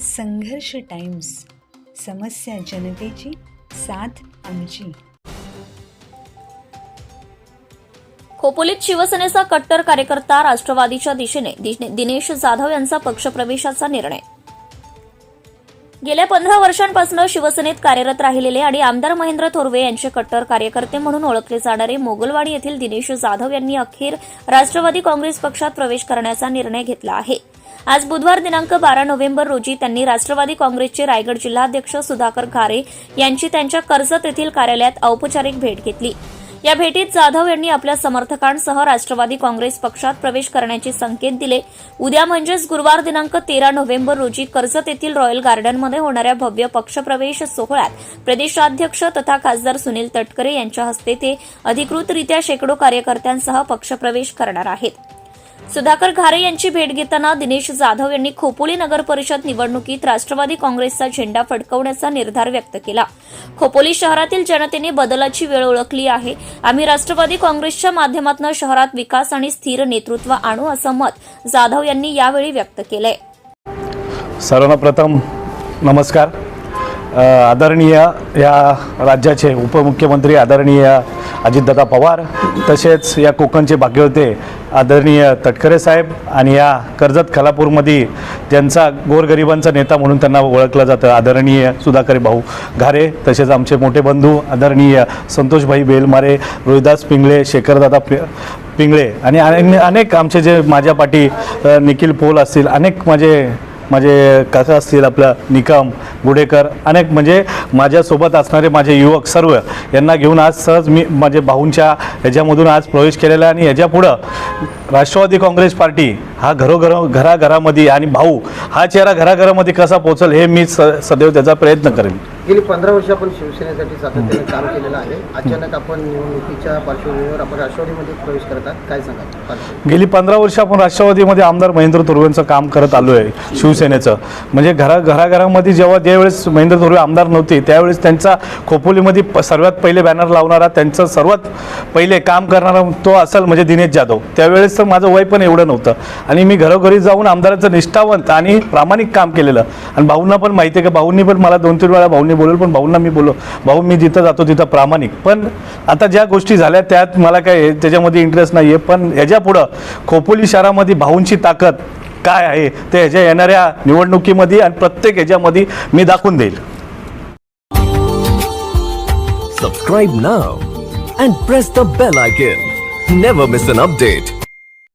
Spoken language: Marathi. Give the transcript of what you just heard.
संघर्ष टाइम्स समस्या जनतेची साथ आमची. खोपोलीत शिवसेनेचा कट्टर कार्यकर्ता राष्ट्रवादीच्या दिशेने दिनेश जाधव यांचा पक्षप्रवेशाचा निर्णय. गेल्या पंधरा वर्षांपासून शिवसेनेत कार्यरत राहिलेले आणि आमदार महेंद्र थोरवे यांचे कट्टर कार्यकर्ते म्हणून ओळखले जाणारे मोगलवाडी येथील दिनेश जाधव यांनी अखेर राष्ट्रवादी काँग्रेस पक्षात प्रवेश करण्याचा निर्णय घेतला आहे. आज बुधवार दिनांक बारा नोव्हेंबर रोजी त्यांनी राष्ट्रवादी काँग्रेसचे रायगड जिल्हाध्यक्ष सुधाकर खारे यांची त्यांच्या कर्जत येथील कार्यालयात औपचारिक भेट घेतली. या भेटीत जाधव यांनी आपल्या समर्थकांसह राष्ट्रवादी काँग्रेस पक्षात प्रवेश करण्याचे संकेत दिले. उद्या म्हणजेच गुरुवार दिनांक तेरा नोव्हेंबर रोजी कर्जत येथील रॉयल गार्डनमध्ये होणाऱ्या भव्य पक्षप्रवेश सोहळ्यात प्रदेशाध्यक्ष तथा खासदार सुनील तटकरे यांच्या हस्ते ते अधिकृतरित्या शेकडो कार्यकर्त्यांसह पक्षप्रवेश करणार आहेत. सुधाकर घारे यांची भेट घेताना दिनेश जाधव यांनी खोपोली नगर परिषद निवडणुकीत राष्ट्रवादी काँग्रेसचा झेंडा फडकवण्याचा निर्धार व्यक्त केला. खोपोली शहरातील जनतेने बदलाची वेळ ओळखली आहे. आम्ही राष्ट्रवादी काँग्रेसच्या माध्यमातून शहरात विकास आणि स्थिर नेतृत्व आणू असं मत जाधव यांनी यावेळी व्यक्त केलंय. सर्वप्रथम नमस्कार. आदरणीय या राज्याचे उपमुख्यमंत्री आदरणीय अजितदादा पवार तसेच या कोकणचे भाग्यवते आदरणीय तटकरे साहेब आणि या कर्जत खालापूरमध्ये ज्यांचा गोरगरिबांचा नेता म्हणून त्यांना ओळखलं जातं आदरणीय सुधाकरे भाऊ घारे तसेच आमचे मोठे बंधू आदरणीय संतोषभाई बेलमारे रोहिदास पिंगळे शेखरदादा पि पिंगळे आणि अने- अनेक आमचे जे माझ्या पाठी निखिल पोल असतील अनेक माझे माझे काका असतील आपलं निकम गुडेकर. अनेक म्हणजे माझ्यासोबत असणारे माझे युवक सर्व यांना घेऊन आज सहज मी माझे भाऊंच्या ह्याच्यामधून आज प्रवेश केलेला आहे आणि ह्याच्यापुढं राष्ट्रवादी काँग्रेस पार्टी हा घरोघर घराघरामध्ये आणि भाऊ हा चेहरा घराघरामध्ये कसा पोचल हे मी स सदैव त्याचा प्रयत्न करेन. गेली पंधरा वर्ष आपण शिवसेनेसाठी सातत्याने काम केलेलं आहे. अचानक आपण निवडणुकीच्या पार्श्वभूमीवर आपण राष्ट्रवादीमध्ये प्रवेश करतात काय सांगा गेली पंधरा वर्ष आपण राष्ट्रवादीमध्ये आमदार महेंद्र तुर्वेंचं काम करत आलो आहे शिवसेनेचं. म्हणजे घरा घराघरामध्ये जेव्हा ज्यावेळेस महेंद्र थोरवे आमदार नव्हते त्यावेळेस त्यांचा खोपोलीमध्ये सर्वात पहिले बॅनर लावणारा त्यांचं सर्वात पहिले काम करणारा तो असेल म्हणजे दिनेश जाधव. त्यावेळेस तर माझं वय पण एवढं नव्हतं. आणि मी घरोघरी जाऊन आमदाराचं निष्ठावंत आणि प्रामाणिक काम केलेलं. आणि भाऊंना पण माहिती आहे का भाऊंनी पण मला दोन तीन वेळा भाऊंनी बोलेल पण भाऊंना मी बोललो भाऊ मी जिथं जातो तिथं प्रामाणिक. पण आता ज्या गोष्टी झाल्या त्यात मला काय त्याच्यामध्ये इंटरेस्ट नाही आहे पण ह्याच्यापुढं खोपोली शहरामध्ये भाऊंची ताकद काय आहे ते ह्याच्या येणाऱ्या निवडणुकीमध्ये आणि प्रत्येक ह्याच्यामध्ये मी दाखवून देईल. Subscribe now and press the bell icon never miss an update